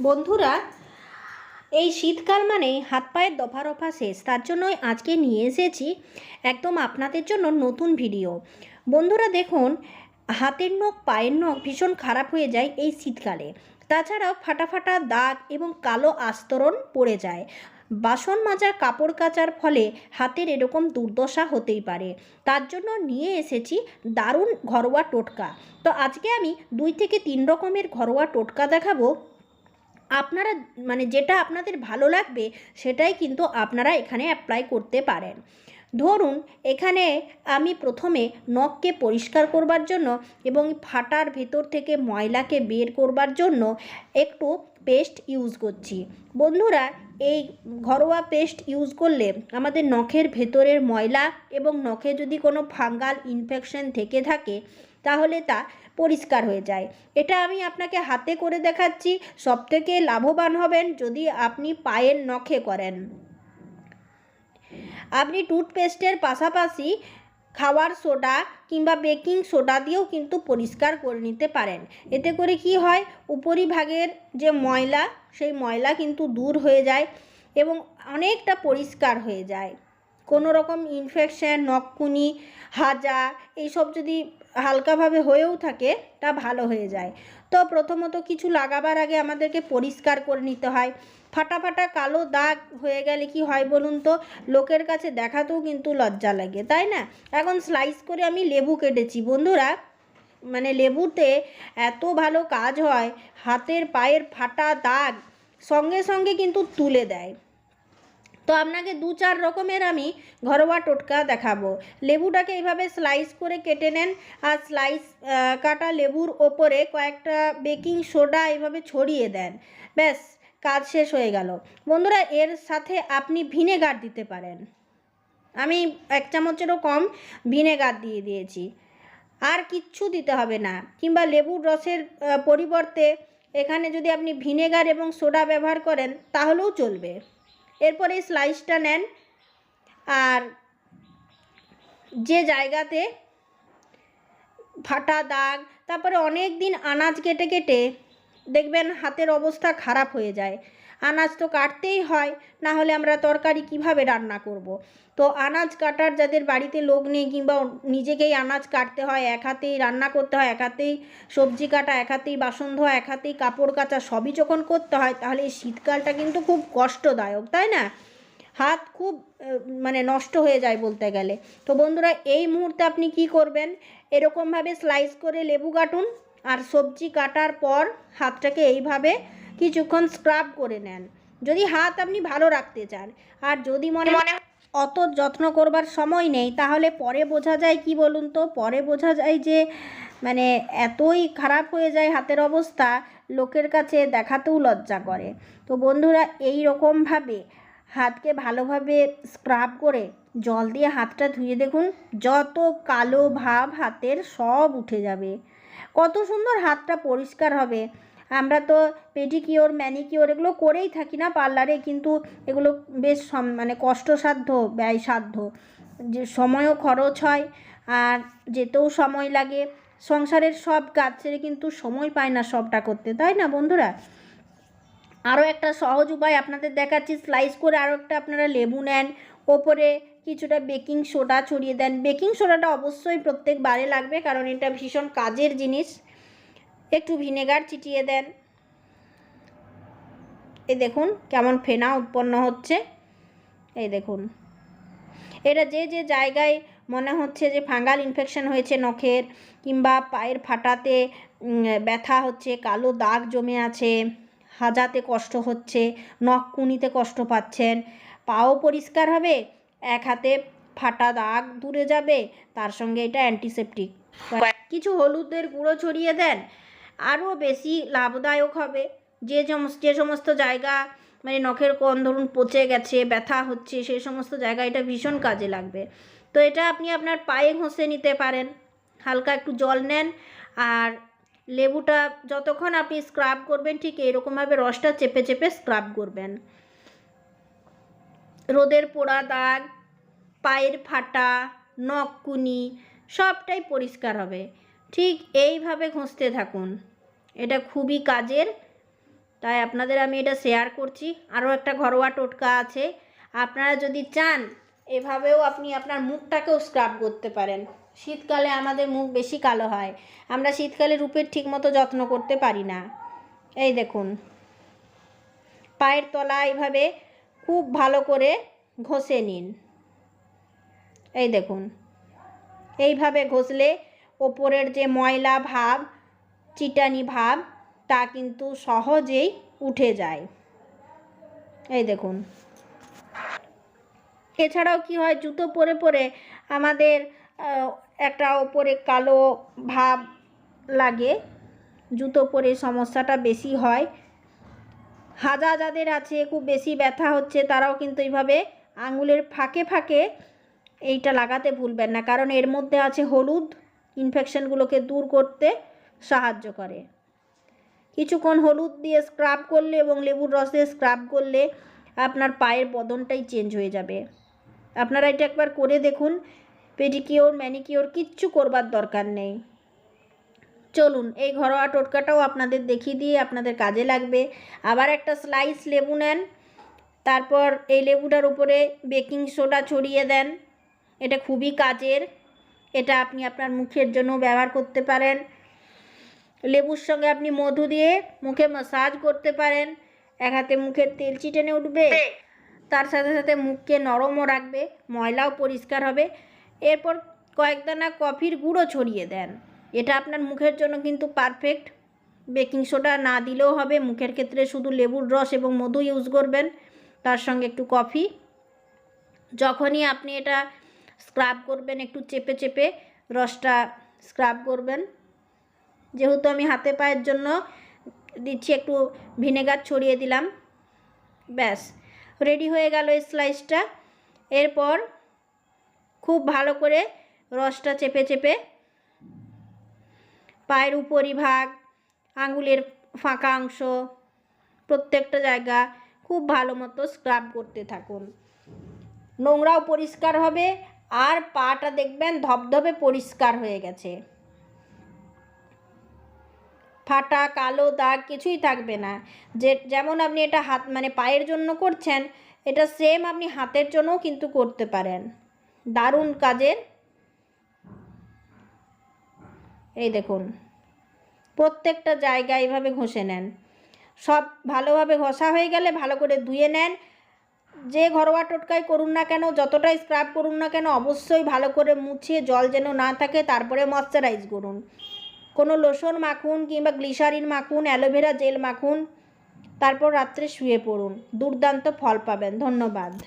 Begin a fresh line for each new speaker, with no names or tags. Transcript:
বন্ধুরা, এই শীতকাল মানে হাত পায়ের দফা রফা শেষ। তার জন্যই আজকে নিয়ে এসেছি একদম আপনাদের জন্য নতুন ভিডিও। বন্ধুরা, দেখুন, হাতের নখ, পায়ের নখ ভীষণ খারাপ হয়ে যায় এই শীতকালে। তাছাড়াও ফাটা ফাটা দাগ এবং কালো আস্তরণ পড়ে যায়। বাসন মাজা কাপড় কাচার ফলে হাতের এরকম দুর্দশা হতেই পারে। তার জন্য নিয়ে এসেছি দারুণ ঘরোয়া টোটকা। তো আজকে আমি দুই থেকে তিন রকমের ঘরোয়া টোটকা দেখাবো। আপনারা মানে যেটা আপনাদের ভালো লাগবে, সেটাই কিন্তু আপনারা এখানে অ্যাপ্লাই করতে পারেন। ধরুন, এখানে আমি প্রথমে নখকে পরিষ্কার করবার জন্য এবং ফাটার ভেতর থেকে ময়লাকে বের করবার জন্য একটু পেস্ট ইউজ করছি। বন্ধুরা, এই ঘরোয়া পেস্ট ইউজ করলে আমাদের নখের ভেতরের ময়লা এবং নখে যদি কোনো ফাঙ্গাল ইনফেকশন থেকে থাকে, তাহলে তা পরিষ্কার হয়ে যায়। এটা আমি আপনাকে হাতে করে দেখাচ্ছি, সবথেকে লাভবান হবেন যদি আপনি পায়ের নখে করেন। আপনি টুথপেস্টের পাশাপাশি খাওয়ার সোডা কিংবা বেকিং সোডা দিয়েও কিন্তু পরিষ্কার করে নিতে পারেন। এতে করে কি হয়, উপরিভাগের যে ময়লা, সেই ময়লা কিন্তু দূর হয়ে যায় এবং অনেকটা পরিষ্কার হয়ে যায়। কোনো রকম ইনফেকশান নখকুনি, হাজা, এইসব যদি হালকাভাবে হয়েও থাকে, তা ভালো হয়ে যায়। তো প্রথমত কিছু লাগাবার আগে আমাদেরকে পরিষ্কার করে নিতে হয়। ফাটা ফাটা কালো দাগ হয়ে গেলে কি হয় বলুন তো? লোকের কাছে দেখাতেও কিন্তু লজ্জা লাগে, তাই না? এখন স্লাইস করে আমি লেবু কেটেছি। বন্ধুরা মানে লেবুতে এত ভালো কাজ হয়, হাতের পায়ের ফাটা দাগ সঙ্গে সঙ্গে কিন্তু তুলে দেয়। তো আপনাকে দু চার রকমের আমি ঘরোয়া টোটকা দেখাবো। লেবুটাকে এইভাবে স্লাইস করে কেটে নেন আর স্লাইস কাটা লেবুর ওপরে কয়েকটা বেকিং সোডা এইভাবে ছড়িয়ে দেন। ব্যাস, কাজ শেষ হয়ে গেল। বন্ধুরা, এর সাথে আপনি ভিনেগার দিতে পারেন। আমি এক চামচেরও কম ভিনেগার দিয়ে দিয়েছি। আর কিচ্ছু দিতে হবে না। কিংবা লেবুর রসের পরিবর্তে এখানে যদি আপনি ভিনেগার এবং সোডা ব্যবহার করেন, তাহলেও চলবে। এরপরে এই স্লাইসটা নেন। আর যে জায়গাতে ফাটা দাগ, তারপরে অনেক দিন আনাজ কেটে কেটে দেখবেন হাতের অবস্থা খারাপ হয়ে যায়। আনাজ তো কাটতেই হয় না হলে আমরা তরকারি কীভাবে রান্না করব। তো আনাজ কাটার যাদের বাড়িতে লোক নেই কিংবা নিজেকেই আনাজ কাটতে হয়, এক হাতেই রান্না করতে হয়, এক হাতেই সবজি কাটা, এক হাতেই বাসন ধোয়া, এক হাতেই কাপড় কাচা, সবই যখন করতে হয়, তাহলে এই শীতকালটা কিন্তু খুব কষ্টদায়ক, তাই না? হাত খুব মানে নষ্ট হয়ে যায় বলতে গেলে। তো বন্ধুরা, এই মুহূর্তে আপনি কি করবেন? এরকমভাবে স্লাইস করে লেবু কাটুন। আর সবজি কাটার পর হাতটাকে এইভাবে কিছুক্ষণ স্ক্রাব করে নেন। যদি হাত আপনি ভালো রাখতে চান। আর যদি মনে মনে অত যত্ন করবার সময় নেই তাহলে পরে বোঝা যায় কি বলুন তো? পরে বোঝা যায় যে মানে এতই খারাপ হয়ে যায় হাতের অবস্থা লোকের কাছে দেখাতেও লজ্জা করে। তো বন্ধুরা এই রকমভাবে হাতকে ভালোভাবে স্ক্রাব করে জল দিয়ে হাতটা ধুয়ে দেখুন যত কালো ভাব হাতের সব উঠে যাবে। কত সুন্দর হাতটা পরিষ্কার হবে। আমরা তো পেডিকিওর ম্যানিকিওর এগুলো করেই থাকি না পার্লারে কিন্তু এগুলো বেশ মানে কষ্টসাধ্য, ব্যয়সাধ্য। যে সময়ও খরচ হয়, আর যেতেও সময় লাগে। সংসারের সব কাজ ছেড়ে কিন্তু সময় পায় না সবটা করতে, তাই না বন্ধুরা? আরও একটা সহজ উপায় আপনাদের দেখাচ্ছি। স্লাইস করে আরও একটা আপনারা লেবু নেন। ওপরে কিছুটা বেকিং সোডা ছড়িয়ে দেন। বেকিং সোডাটা অবশ্যই প্রত্যেকবারে লাগবে কারণ এটা ভীষণ কাজের জিনিস। একটু ভিনেগার চিটিয়ে দেন। এই দেখুন কেমন ফেনা উৎপন্ন হচ্ছে। এই দেখুন। এটা যে যে জায়গায় মনে হচ্ছে যে ফাঙ্গাল ইনফেকশন হয়েছে নখের কিংবা পায়ের ফাটাতে ব্যথা হচ্ছে, কালো দাগ জমে আছে। হাজাতে কষ্ট হচ্ছে, নখ কুনিতে কষ্ট পাচ্ছেন। পাও পরিষ্কার হবে, এক হাতে ফাটা দাগ দূরে যাবে, তার সঙ্গে এটা অ্যান্টিসেপটিক কিছু হলুদের গুঁড়ো ছড়িয়ে দেন, আরও বেশি লাভদায়ক হবে। যে যে সমস্ত জায়গা মানে নখের কোন ধরুন পচে গেছে, ব্যথা হচ্ছে সেই সমস্ত জায়গা এটা ভীষণ কাজে লাগবে। তো এটা আপনি আপনার পায়ে ঘষে নিতে পারেন। হালকা একটু জল নেন, আর লেবুটা যতক্ষণ আপনি স্ক্রাব করবেন, ঠিক এরকমভাবে রসটা চেপে চেপে স্ক্রাব করবেন। রোদের পোড়া দাগ পায়ের ফাটা নখকুনি সবটাই পরিষ্কার হবে। ঠিক এইভাবে ঘষতে থাকুন। এটা খুবই কাজের, তাই আপনাদের আমি এটা শেয়ার করছি। আরও একটা ঘরোয়া টোটকা আছে। আপনারা যদি চান, এভাবেও আপনি আপনার মুখটাকেও স্ক্রাব করতে পারেন। শীতকালে আমাদের মুখ বেশি কালো হয়। আমরা শীতকালে রূপের ঠিকমতো যত্ন করতে পারি না। এই দেখুন। পায়ের তলা এইভাবে খুব ভালো করে ঘষে নিন। এই দেখুন। এইভাবে ঘষলে ওপরের যে ময়লা ভাব চিটানি ভাব তা কিন্তু সহজেই উঠে যায়। এই দেখুন। এছাড়াও কি হয়, জুতো পরে পরে আমাদের একটা ওপরে কালো ভাব লাগে, জুতো পরে সমস্যাটা বেশি হয়। হাজা যাদের আছে, খুব বেশি ব্যথা হচ্ছে, তারাও কিন্তু এইভাবে আঙুলের ফাঁকে ফাঁকে এইটা লাগাতে ভুলবেন না। কারণ এর মধ্যে আছে হলুদ ইনফেকশনগুলোকে দূর করতে সাহায্য করে। কিছুক্ষণ হলুদ দিয়ে স্ক্রাব করলে এবং লেবুর রস দিয়ে স্ক্রাব করলে আপনার পায়ের বদনটাই চেঞ্জ হয়ে যাবে। আপনারা এটা একবার করে দেখুন। পেডিকিওর, ম্যানিকিওর কিচ্ছু করবার দরকার নেই। চলুন, এই ঘরোয়া টোটকাটাও আপনাদের দেখিয়ে দিয়ে আপনাদের কাজে লাগবে। আবার একটা স্লাইস লেবু নেন, তারপর এই লেবুটার উপরে বেকিং সোডা ছড়িয়ে দেন। এটা খুবই কাজের, এটা আপনি আপনার মুখের জন্য ব্যবহার করতে পারেন। লেবুর সঙ্গে আপনি মধু দিয়ে মুখে মাসাজ করতে পারেন। এক হাতে মুখের তেল চিটেনে উঠবে, তার সাথে সাথে মুখকে নরমও রাখবে, ময়লাও পরিষ্কার হবে। এরপর কয়েক দানা কফির গুঁড়ো ছড়িয়ে দেন। এটা আপনার মুখের জন্য কিন্তু পারফেক্ট বেকিং সোডা না দিলেও হবে। মুখের ক্ষেত্রে শুধু লেবুর রস এবং মধু ইউজ করবেন। তার সঙ্গে একটু কফি যখনই আপনি এটা স্ক্রাব করবেন, একটু চেপে চেপে রসটা স্ক্রাব করবেন। যেহেতু আমি হাতে পায়ের জন্য দিচ্ছি, একটু ভিনেগার ছড়িয়ে দিলাম। ব্যাস রেডি হয়ে গেল এই স্লাইসটা এরপর ভালো করে রসটা চেপে চেপে পায়ের উপরিভাগ আঙুলের ফাঁকা অংশ, প্রত্যেকটা জায়গা খুব ভালো মতো স্ক্রাব করতে থাকুন। নোংরাও পরিষ্কার হবে, আর পাটা দেখবেন ধবধবে পরিষ্কার হয়ে গেছে। ফাটা, কালো দাগ কিছুই থাকবে না। যে, যেমন আপনি এটা হাত মানে পায়ের জন্য করছেন, এটা সেম আপনি হাতের জন্যও কিন্তু করতে পারেন। দারুণ কাজের। এই দেখুন, প্রত্যেকটা জায়গায় এইভাবে ঘষে নেন। সব ভালোভাবে ঘষা হয়ে গেলে ভালো করে ধুয়ে নেন। যে ঘরোয়া টোটকাই করুন না কেন যতটাই স্ক্রাব করুন না কেন, অবশ্যই ভালো করে মুছিয়ে জল যেন না থাকে, তারপরে ময়শ্চারাইজ করুন। কোনো লোশন মাখুন কিংবা গ্লিসারিন মাখুন, অ্যালোভেরা জেল মাখুন, তারপর রাত্রে শুয়ে পড়ুন। দুর্দান্ত ফল পাবেন। ধন্যবাদ।